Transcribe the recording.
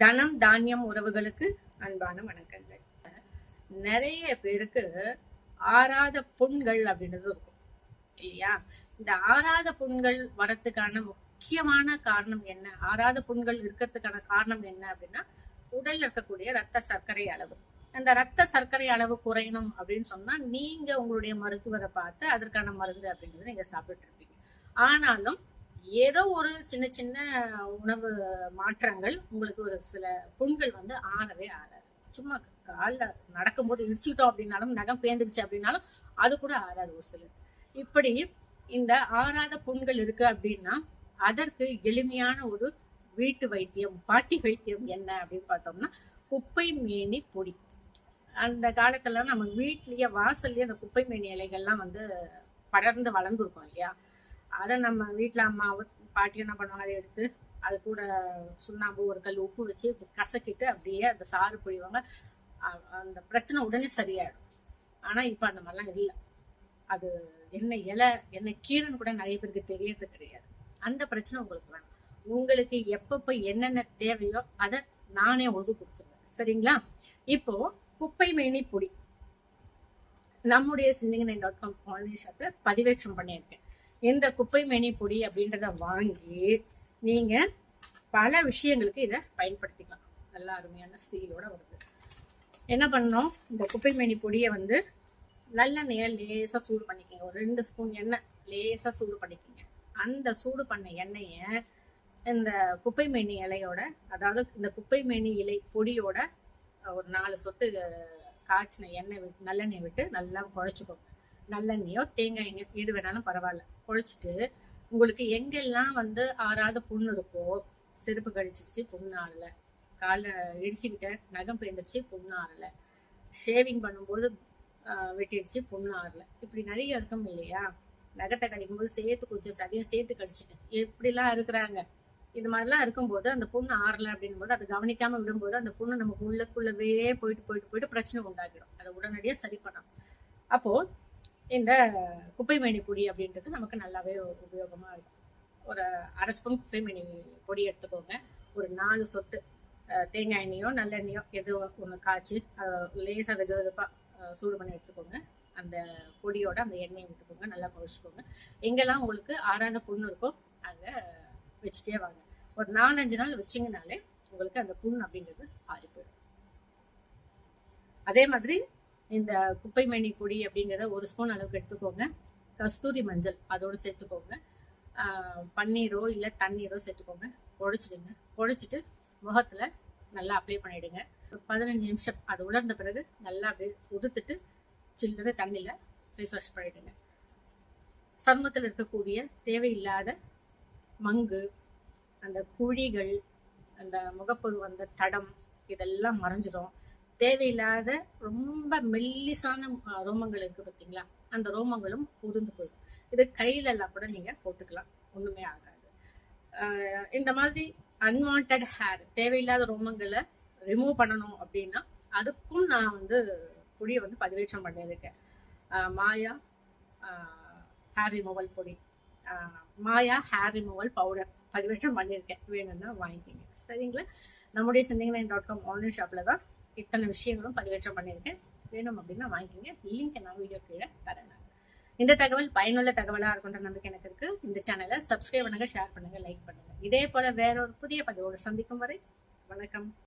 தனம் தானியம் உறவுகளுக்கு அன்பான வணக்கங்கள். நிறைய பேருக்கு ஆறாத புண்கள் அப்படின்றது இருக்கும் இல்லையா? இந்த ஆறாத புண்கள் வரத்துக்கான முக்கியமான காரணம் என்ன? ஆறாத புண்கள் இருக்கிறதுக்கான காரணம் என்ன அப்படின்னா உடல்ல இருக்கக்கூடிய ரத்த சர்க்கரை அளவு. அந்த ரத்த சர்க்கரை அளவு குறையணும் அப்படின்னு சொன்னா நீங்க உங்களுடைய மருத்துவரை பார்த்து அதற்கான மருந்து அப்படின்றத நீங்க சாப்பிட்டு இருப்பீங்க. ஆனாலும் ஏதோ ஒரு சின்ன சின்ன உணவு மாற்றங்கள் உங்களுக்கு ஒரு சில புண்கள் வந்து ஆறவே ஆறாது சும்மா காலில் நடக்கும்போது இடிச்சுக்கிட்டோம் அப்படின்னாலும் நகம் பேந்துருச்சு அப்படின்னாலும் அது கூட ஆறாது ஒரு சிலர். இப்படி இந்த ஆறாத புண்கள் இருக்கு அப்படின்னா அதற்கு எளிமையான ஒரு வீட்டு வைத்தியம் பாட்டி வைத்தியம் என்ன அப்படின்னு பார்த்தோம்னா குப்பை மேனி பொடி. அந்த காலத்துல நம்ம வீட்லயே வாசல்லயே அந்த குப்பை மேனி இலைகள்லாம் வந்து படர்ந்து வளர்ந்துருக்கும் இல்லையா? அதை நம்ம வீட்டில் அம்மா பாட்டி என்ன பண்ணுவாங்க அதை எடுத்து அது கூட சுண்ணாம்பு ஒரு கல் உப்பு வச்சு கசக்கிட்டு அப்படியே அந்த சாறு புழிவாங்க. அந்த பிரச்சனை உடனே சரியாயிடும். ஆனா இப்ப அந்த மாதிரிலாம் இல்லை. அது என்ன இலை என்ன கீரைன்னு கூட நிறைய பேருக்கு தெரியறது கிடையாது. அந்த பிரச்சனை உங்களுக்கு வேணும். உங்களுக்கு எப்பப்போ என்னென்ன தேவையோ அதை நானே ஒழுது கொடுத்துருவேன். சரிங்களா? இப்போ குப்பை மேனி பொடி. நம்முடைய சிந்திங்கனை டாட் காம் ஆன்லைன் ஷாப்பில் பதிவேற்றம் பண்ணியிருக்கேன். இந்த குப்பை மேனி பொடி அப்படின்றத வாங்கி நீங்கள் பல விஷயங்களுக்கு இதை பயன்படுத்திக்கலாம். நல்லா அருமையான ஸ்டீலோட வருது. என்ன பண்ணோம் இந்த குப்பை மேனி பொடியை வந்து நல்லெண்ணெயை லேசாக சூடு பண்ணிக்கோங்க. ஒரு ரெண்டு ஸ்பூன் எண்ணெய் லேசாக சூடு பண்ணிக்கோங்க. அந்த சூடு பண்ண எண்ணெயை இந்த குப்பை மேனி இலையோட அதாவது இந்த குப்பை மேனி இலை பொடியோட ஒரு நாலு சொட்டு காய்ச்சின எண்ணெய் விட்டு நல்லெண்ணெய் விட்டு நல்லா குழச்சிக்கணும் நல்லெண்ணெயோ தேங்காய் எண்ணெயோ எது வேணாலும் பரவாயில்ல. குழைச்சிட்டு உங்களுக்கு எங்கெல்லாம் வந்து ஆறாத புண்ணு இருக்கோ செருப்பு கழிச்சிருச்சு புண்ணு ஆறல. காலை இடிச்சுக்கிட்ட நகம் பேர்ந்துருச்சு புண்ணு ஆறல. ஷேவிங் பண்ணும்போது ஆஹ், வெட்டிடுச்சு புண்ணு ஆறல. இப்படி நிறைய இருக்கும் இல்லையா? நகத்தை கடிக்கும்போது சேர்த்து கொஞ்சம் சதையும் சேர்த்து கடிச்சிட்டேன் எப்படிலாம் இருக்கிறாங்க? இது மாதிரிலாம் இருக்கும்போது அந்த புண்ணு ஆறல அப்படின்னும் போது அதை கவனிக்காம விடும்போது அந்த புண்ணு நமக்கு உள்ளக்குள்ளவே போயிட்டு போயிட்டு போயிட்டு பிரச்சனை உண்டாக்கிடும் அதை உடனடியாக சரி பண்ணணும். அப்போ இந்த குப்பை மேனி பொடி அப்படின்றது நமக்கு நல்லாவே உபயோகமா இருக்கும். ஒரு அரை ஸ்பூன் குப்பை மேனி பொடி எடுத்துக்கோங்க. ஒரு நாலு சொட்டு தேங்காய் எண்ணெயோ நல்லெண்ணெயோ எதோ ஒன்று காய்ச்சி லேசாக வெது வெதுப்பாக சூடு பண்ணி எடுத்துக்கோங்க. அந்த பொடியோட அந்த எண்ணெயை விட்டுக்கோங்க நல்லா குறைச்சிக்கோங்க எங்கெல்லாம் உங்களுக்கு ஆறாத புண்ணு இருக்கோ அங்கே வச்சுட்டே வாங்க. ஒரு நாலஞ்சு நாள் வச்சிங்கனாலே உங்களுக்கு அந்த புண் அப்படிங்கிறது ஆறி போயிடும். அதே மாதிரி இந்த குப்பை மேனி பொடி அப்படிங்கிறத ஒரு ஸ்பூன் அளவுக்கு எடுத்துக்கோங்க. கஸ்தூரி மஞ்சள் அதோடு சேர்த்துக்கோங்க. பன்னீரோ இல்லை தண்ணீரோ சேர்த்துக்கோங்க. குழைச்சிடுங்க. குழைச்சிட்டு முகத்தில் நல்லா அப்ளை பண்ணிவிடுங்க பதினஞ்சு நிமிஷம் அது உலர்ந்த பிறகு நல்லா அப்படியே உதுத்துட்டு சில்லுன்னு தண்ணியில் ஃபேஸ் வாஷ் பண்ணிவிடுங்க சருமத்தில் இருக்கக்கூடிய தேவையில்லாத மங்கு அந்த குழிகள் அந்த முகப்பொரு அந்த தடம் இதெல்லாம் மறைஞ்சிரும். தேவையில்லாத ரொம்ப மெல்லிசான ரோமங்கள் இருக்கு பார்த்தீங்களா அந்த ரோமங்களும் உதிர்ந்து போயிடும். இது கையில எல்லாம் கூட நீங்க போட்டுக்கலாம். ஒண்ணுமே ஆகாது. இந்த மாதிரி அன்வான்ட் ஹேர் தேவையில்லாத ரோமங்களை ரிமூவ் பண்ணணும் அப்படின்னா அதுக்கும் நான் வந்து பொடியை வந்து பதிவேற்றம் பண்ணியிருக்கேன். மாயா ஹேர் ரிமூவல் பொடி. மாயா ஹேர் ரிமூவல் பவுடர் பதிவேற்றம் பண்ணியிருக்கேன். வேணும்னா வாங்கிக்கோங்க. சரிங்களா? நம்முடைய சிந்திங்கலைன் டாட் காம் ஆன்லைன் ஷாப்பில் தான் இத்தனை விஷயங்களும் பதிவேற்றம் பண்ணியிருக்கேன். வேணும் அப்படின்னா வாங்கிக்கோங்க. லிங்க் நான் வீடியோ கீழே தரேன் இந்த தகவல் பயனுள்ள தகவலாக இருக்குன்ற நம்பிக்கை எனக்கு இருக்கு. இந்த சேனலை சப்ஸ்கிரைப் பண்ணுங்க ஷேர் பண்ணுங்க லைக் பண்ணுங்க. இதே போல வேற ஒரு புதிய பதிவோடு சந்திக்கும் வரை வணக்கம்.